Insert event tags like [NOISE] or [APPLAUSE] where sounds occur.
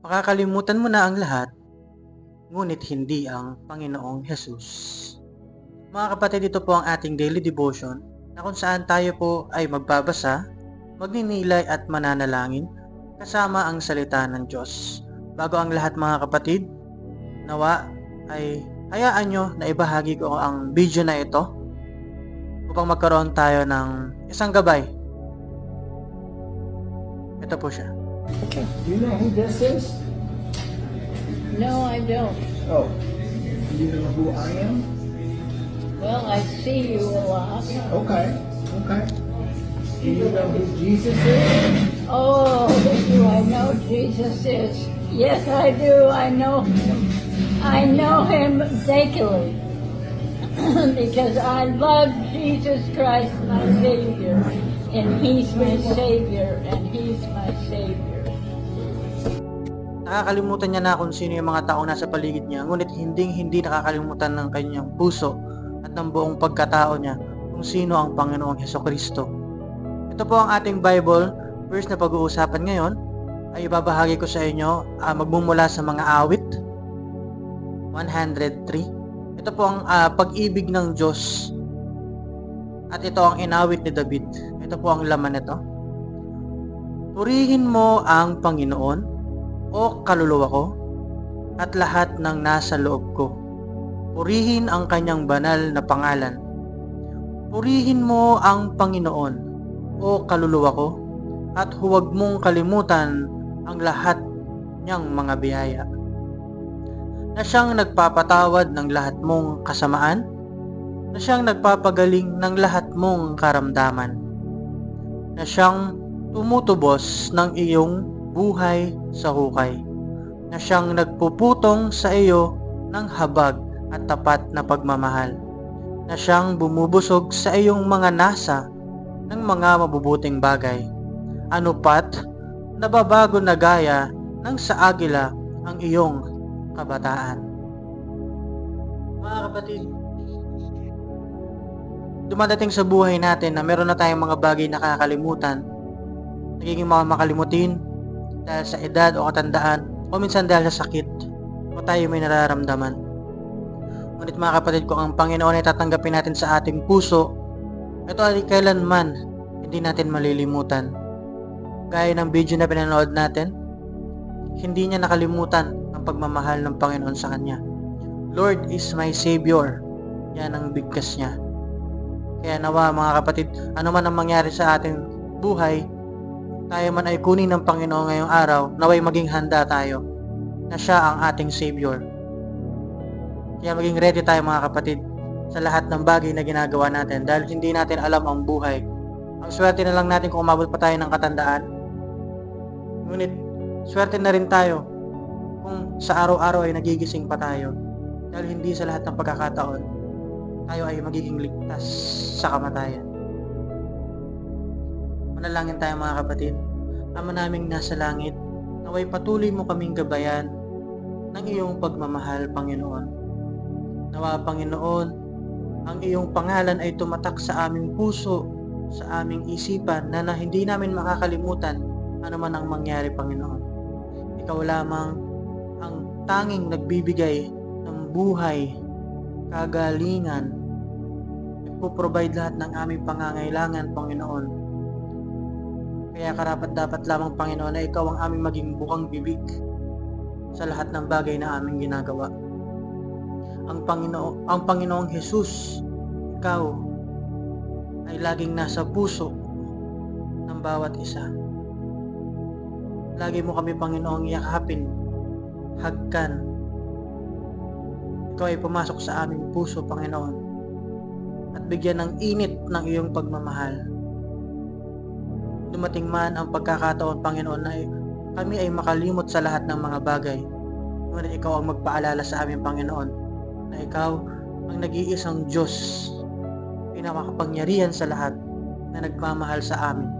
Makakalimutan mo na ang lahat, ngunit hindi ang Panginoong Hesus. Mga kapatid, ito po ang ating daily devotion na kung saan tayo po ay magbabasa, magninilay at mananalangin kasama ang salita ng Diyos. Bago ang lahat mga kapatid, nawa ay hayaan nyo na ibahagi ko ang video na ito upang magkaroon tayo ng isang gabay. Ito po siya. Do you know who this is? No, I don't. Oh. Do you know who I am? Well, I see you a lot. Okay. Okay. Do you know who Jesus is? Oh, do I know Jesus is? Yes, I do. I know him. I know him daily [CLEARS THROAT] because I love Jesus Christ, my Savior, and He's my Savior, and He's my Savior. Nakakalimutan niya na kung sino yung mga taong nasa paligid niya, ngunit hindi hindi nakakalimutan ng kanyang puso at ng buong pagkatao niya kung sino ang Panginoong Heso Kristo. Ito po ang ating Bible verse na pag-uusapan ngayon ay ibabahagi ko sa inyo ah, magmumula sa mga awit 103. Ito po ang ah, pag-ibig ng Diyos at ito ang inawit ni David. Ito po ang laman nito. Purihin mo ang Panginoon o kaluluwa ko at lahat ng nasa loob ko. Purihin ang kanyang banal na pangalan. Purihin mo ang Panginoon o kaluluwa ko at huwag mong kalimutan ang lahat niyang mga biyaya. Na siyang nagpapatawad ng lahat mong kasamaan, na siyang nagpapagaling ng lahat mong karamdaman, na siyang tumutubos ng iyong buhay sa hukay, na siyang nagpuputong sa iyo ng habag at tapat na pagmamahal, na siyang bumubusog sa iyong mga nasa ng mga mabubuting bagay. Ano pat, nababago na gaya ng sa agila ang iyong kabataan. Mga kapatid, dumadating sa buhay natin na meron na tayong mga bagay na nakakalimutan, nagiging mga makalimutin dahil sa edad o katandaan o minsan dahil sa sakit o tayo may nararamdaman. Ngunit mga kapatid, kung ang Panginoon ay tatanggapin natin sa ating puso, ito ay kailanman hindi natin malilimutan. Gaya ng video na pinanood natin, hindi niya nakalimutan ang pagmamahal ng Panginoon sa kanya. Lord is my Savior. Yan ang bigkas niya. Kaya nawa mga kapatid, ano man ang mangyari sa ating buhay, tayo man ay kunin ng Panginoon ngayong araw, naway maging handa tayo na siya ang ating Savior. Kaya maging ready tayo mga kapatid sa lahat ng bagay na ginagawa natin dahil hindi natin alam ang buhay. Ang swerte na lang natin kung umabot pa tayo ng katandaan. Ngunit, swerte na rin tayo kung sa araw-araw ay nagigising pa tayo dahil hindi sa lahat ng pagkakataon tayo ay magiging ligtas sa kamatayan. Manalangin tayo mga kapatid. Ama naming nasa langit, naway patuloy mo kaming gabayan ng iyong pagmamahal, Panginoon. Nawa, Panginoon, ang iyong pangalan ay tumatak sa aming puso, sa aming isipan na, na hindi namin makakalimutan ano man ang mangyari, Panginoon. Ikaw lamang ang tanging nagbibigay ng buhay, kagalingan, nagpo-provide lahat ng aming pangangailangan, Panginoon. Kaya karapat dapat lamang Panginoon na ikaw ang aming maging bukang bibig sa lahat ng bagay na aming ginagawa. Ang Panginoon, ang Panginoong Hesus, ikaw ay laging nasa puso ng bawat isa. Lagi mo kami Panginoong yakapin, hagkan. Ikaw ay pumasok sa aming puso, Panginoon, at bigyan ng init ng iyong pagmamahal dumating man ang pagkakataon, Panginoon, na kami ay makalimot sa lahat ng mga bagay. Ngunit ikaw ang magpaalala sa amin, Panginoon, na ikaw ang nag-iisang Diyos, pinakakapangyarihan sa lahat, na nagmamahal sa amin.